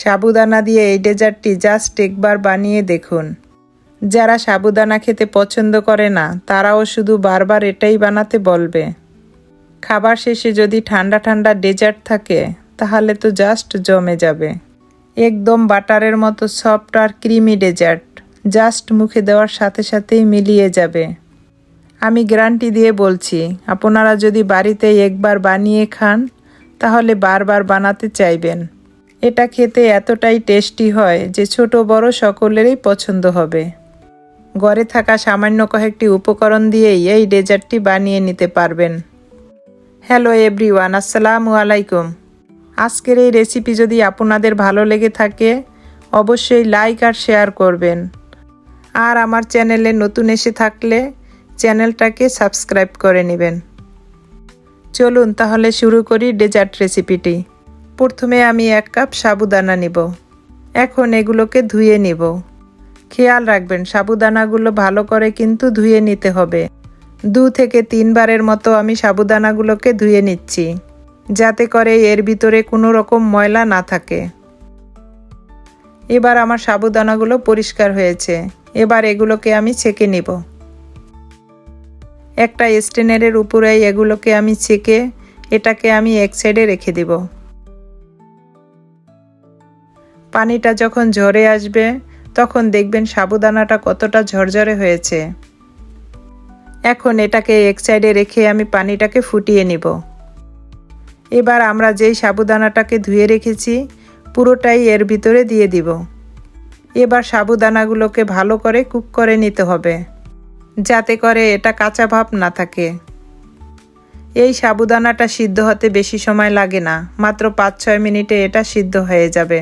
সাবুদানা দিয়ে এই ডেজার্টটি জাস্ট একবার বানিয়ে দেখুন। যারা সাবুদানা খেতে পছন্দ করে না, তারাও শুধু বারবার এটাই বানাতে বলবে। খাবার শেষে যদি ঠান্ডা ঠান্ডা ডেজার্ট থাকে, তাহলে তো জাস্ট জমে যাবে। একদম বাটারের মতো সফট আর ক্রিমি ডেজার্ট, জাস্ট মুখে দেওয়ার সাথে সাথেই মিলিয়ে যাবে। আমি গ্যারান্টি দিয়ে বলছি, আপনারা যদি বাড়িতে একবার বানিয়ে খান, তাহলে বারবার বানাতে চাইবেন। এটা খেতে এতটাই টেস্টি হয় যে ছোট বড় সকলেরই পছন্দ হবে। ঘরে থাকা সামান্য কয়েকটি উপকরণ দিয়েই এই ডেজার্টটি বানিয়ে নিতে পারবেন। হ্যালো এভরিওয়ান, আসসালামু আলাইকুম। আজকের এই রেসিপি যদি আপনাদের ভালো লেগে থাকে, অবশ্যই লাইক আর শেয়ার করবেন। আর আমার চ্যানেলে নতুন এসে থাকলে চ্যানেলটাকে সাবস্ক্রাইব করে নেবেন। চলুন তাহলে শুরু করি ডেজার্ট রেসিপিটি। প্রথমে আমি এক কাপ সাবুদানা নিব। এখন এগুলোকে ধুয়ে নিব। খেয়াল রাখবেন, সাবুদানাগুলো ভালো করে কিন্তু ধুয়ে নিতে হবে। দু থেকে তিনবারের মতো আমি সাবুদানাগুলোকে ধুয়ে নিচ্ছি, যাতে করে এর ভিতরে কোনো রকম ময়লা না থাকে। এবার আমার সাবুদানাগুলো পরিষ্কার হয়েছে। এবার এগুলোকে আমি ছেঁকে নিব। একটা স্টেনারের উপরে এগুলোকে আমি ছেঁকে এটাকে আমি এক সাইডে রেখে দিব। পানিটা যখন ঝরে আসবে, তখন দেখবেন সাবুদানাটা কতটা ঝরঝরে হয়েছে। এখন এটাকে এক সাইডে রেখে আমি পানিটাকে ফুটিয়ে নিব। এবার আমরা যেই সাবুদানাটাকে ধুয়ে রেখেছি, পুরোটাই এর ভিতরে দিয়ে দিব। এবার সাবুদানাগুলোকে ভালো করে কুক করে নিতে হবে, যাতে করে এটা কাঁচা ভাব না থাকে। এই সাবুদানাটা সিদ্ধ হতে বেশি সময় লাগে না, মাত্র পাঁচ ছয় মিনিটে এটা সিদ্ধ হয়ে যাবে।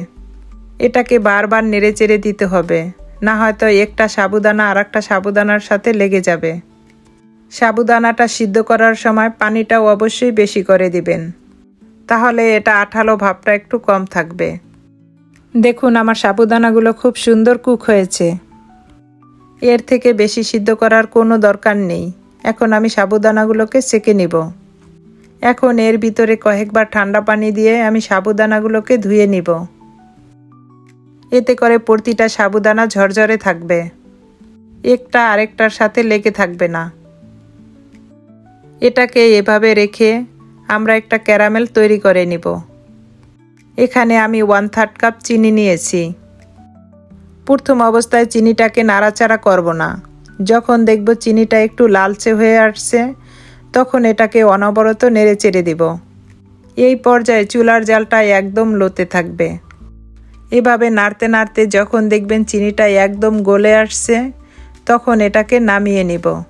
এটাকে বারবার নেড়ে চেড়ে দিতে হবে, না হয়তো একটা সাবুদানা আর একটা সাবুদানার সাথে লেগে যাবে। সাবুদানাটা সিদ্ধ করার সময় পানিটাও অবশ্যই বেশি করে দিবেন। তাহলে এটা আঠালো ভাবটা একটু কম থাকবে। দেখুন, আমার সাবুদানাগুলো খুব সুন্দর কুক হয়েছে। এর থেকে বেশি সিদ্ধ করার কোনো দরকার নেই। এখন আমি সাবুদানাগুলোকে সেকে নিব। এখন এর ভিতরে কয়েকবার ঠান্ডা পানি দিয়ে আমি সাবুদানাগুলোকে ধুয়ে নিব। এতে করে প্রতিটা সাবুদানা ঝরঝরে থাকবে। একটা আরেকটার সাথে লেগে থাকবে না। এটাকে এভাবে রেখে আমরা একটা ক্যারামেল তৈরি করে নিব। এখানে আমি ওয়ান থার্ড কাপ চিনি নিয়েছি। প্রথম অবস্থায় চিনিটাকে নাড়াচাড়া করব না। যখন দেখব চিনিটা একটু লালচে হয়ে আসছে, তখন এটাকে অনবরত নেড়ে চেড়ে দিব। এই পর্যায়ে চুলার জালটা একদম লোতে থাকবে। এভাবে নাড়তে নাড়তে যখন দেখবেন চিনিটা একদম গলে আসছে, তখন এটাকে নামিয়ে নিব।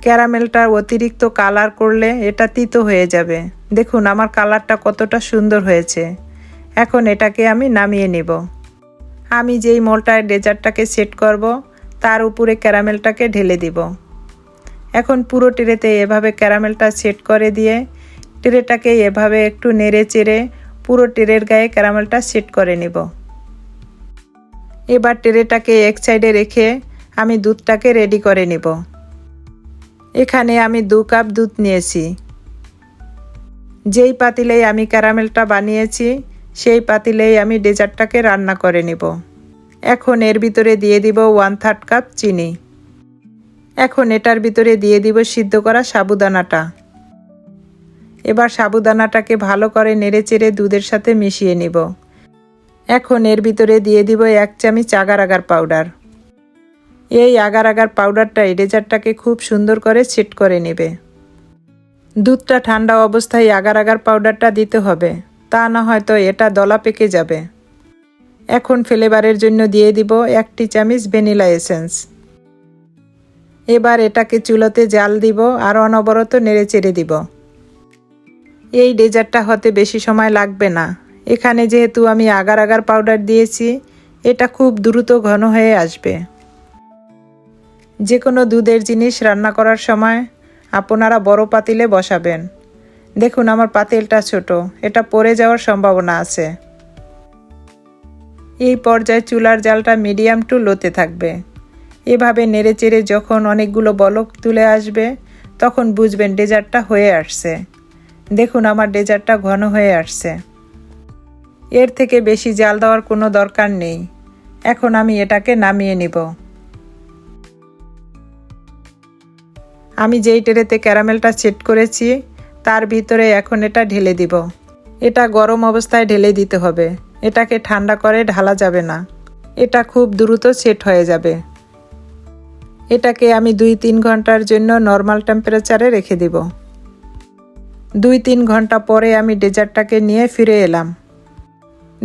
ক্যারামেলটার অতিরিক্ত কালার করলে এটা তিতো হয়ে যাবে। দেখুন, আমার কালারটা কতটা সুন্দর হয়েছে। এখন এটাকে আমি নামিয়ে নিব। আমি যেই মোলটায় ডেজার্টটাকে সেট করব, তার উপরে ক্যারামেলটাকে ঢেলে দিব। এখন পুরো ট্রেতে এভাবে ক্যারামেলটা সেট করে দিয়ে, ট্রেটাকে এভাবে একটু নেড়ে চেড়ে পুরো টেরের গায়ে ক্যারামেলটা সেট করে নেব। এবার টেরেটাকে এক সাইডে রেখে আমি দুধটাকে রেডি করে নিব। এখানে আমি দু কাপ দুধ নিয়েছি। যেই পাতিলেই আমি ক্যারামেলটা বানিয়েছি, সেই পাতিলেই আমি ডেজার্টটাকে রান্না করে নিব। এখন এর ভিতরে দিয়ে দিব ওয়ান থার্ড কাপ চিনি। এখন এটার ভিতরে দিয়ে দিব সিদ্ধ করা সাবুদানাটা। এবার সাবুদানাটাকে ভালো করে নেড়ে চেড়ে দুধের সাথে মিশিয়ে নিব। এখন এর ভিতরে দিয়ে দিব এক চামচ আগার আগার পাউডার। এই আগার আগার পাউডারটা এই ডেজার্টটাকে খুব সুন্দর করে সেট করে নেবে। দুধটা ঠান্ডা অবস্থায় আগার আগার পাউডারটা দিতে হবে, তা না হয়তো এটা দলা পেকে যাবে। এখন ফ্লেভারের জন্য দিয়ে দিব একটি চামচ ভ্যানিলা এসেন্স। এবার এটাকে চুলোতে জাল দিব আর অনবরত নেড়ে চেড়ে দিব। এই ডেজার্টটা হতে বেশি সময় লাগবে না। এখানে যেহেতু আমি আগার আগার পাউডার দিয়েছি, এটা খুব দ্রুত ঘন হয়ে আসবে। যে কোনো দুধের জিনিস রান্না করার সময় আপনারা বড় পাতিলে বসাবেন। দেখুন আমার পাতিলটা ছোট, এটা পড়ে যাওয়ার সম্ভাবনা আছে। এই পর্যায়ে চুলার জালটা মিডিয়াম টু লোতে থাকবে। এভাবে নেড়ে চেড়ে যখন অনেকগুলো বলক তুলে আসবে, তখন বুঝবেন ডেজার্টটা হয়ে আসছে। দেখুন, আমার ডেজার্টটা ঘন হয়ে আসছে। এর থেকে বেশি জাল দেওয়ার কোনো দরকার নেই। এখন আমি এটাকে নামিয়ে নিব। আমি যেই ট্রেতে ক্যারামেলটা সেট করেছি, তার ভিতরে এখন এটা ঢেলে দিব। এটা গরম অবস্থায় ঢেলে দিতে হবে। এটাকে ঠান্ডা করে ঢালা যাবে না। এটা খুব দ্রুত সেট হয়ে যাবে। এটাকে আমি দুই তিন ঘণ্টার জন্য নর্মাল টেম্পারেচারে রেখে দিব। দুই তিন ঘণ্টা পরে আমি ডেজার্টটাকে নিয়ে ফিরে এলাম।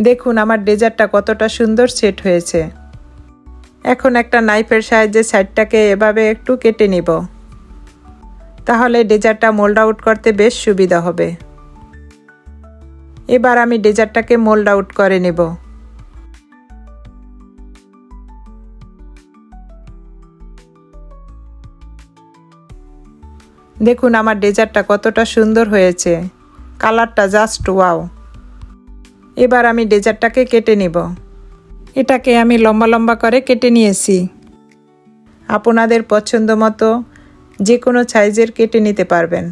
দেখুন, আমার ডেজার্টটা কতটা সুন্দর সেট হয়েছে। এখন একটা নাইফের সাহায্যে সাইডটাকে এভাবে একটু কেটে নিব। তাহলে ডেজার্টটা মোল্ড আউট করতে বেশ সুবিধা হবে। এবার আমি ডেজার্টটাকে মোল্ড আউট করে নেব। দেখুন আমার ডেজার্টটা কতটা সুন্দর হয়েছে। কালারটা জাস্ট ওয়াও এবার আমি ডেজার্টটাকে কেটে নিব। এটাকে আমি লম্বা লম্বা করে কেটে নিয়েছি। আপনাদের পছন্দ মতো যে কোনো সাইজের কেটে নিতে পারবেন।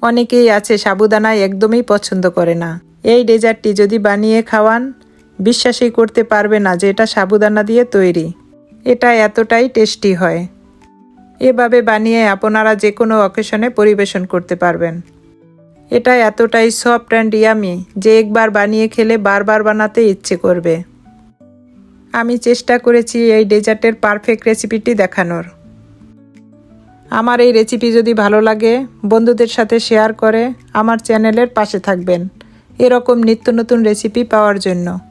অনেকেই আছে সাবুদানা একদমই পছন্দ করে না। এই ডেজার্টটি যদি বানিয়ে খাওয়ান, বিশ্বাসই করতে পারবে না যে এটা সাবুদানা দিয়ে তৈরি। এটা এতটাই টেস্টি হয়। এভাবে বানিয়ে আপনারা যে কোনো অকেশনে পরিবেশন করতে পারবেন। এটা এতটাই সফট অ্যান্ড ইয়ামি যে একবার বানিয়ে খেলে বারবার বানাতে ইচ্ছে করবে। আমি চেষ্টা করেছি এই ডেজার্টের পারফেক্ট রেসিপিটি দেখানোর। আমার এই রেসিপি যদি ভালো লাগে, বন্ধুদের সাথে শেয়ার করে আমার চ্যানেলের পাশে থাকবেন। এরকম নিত্য নতুন রেসিপি পাওয়ার জন্য।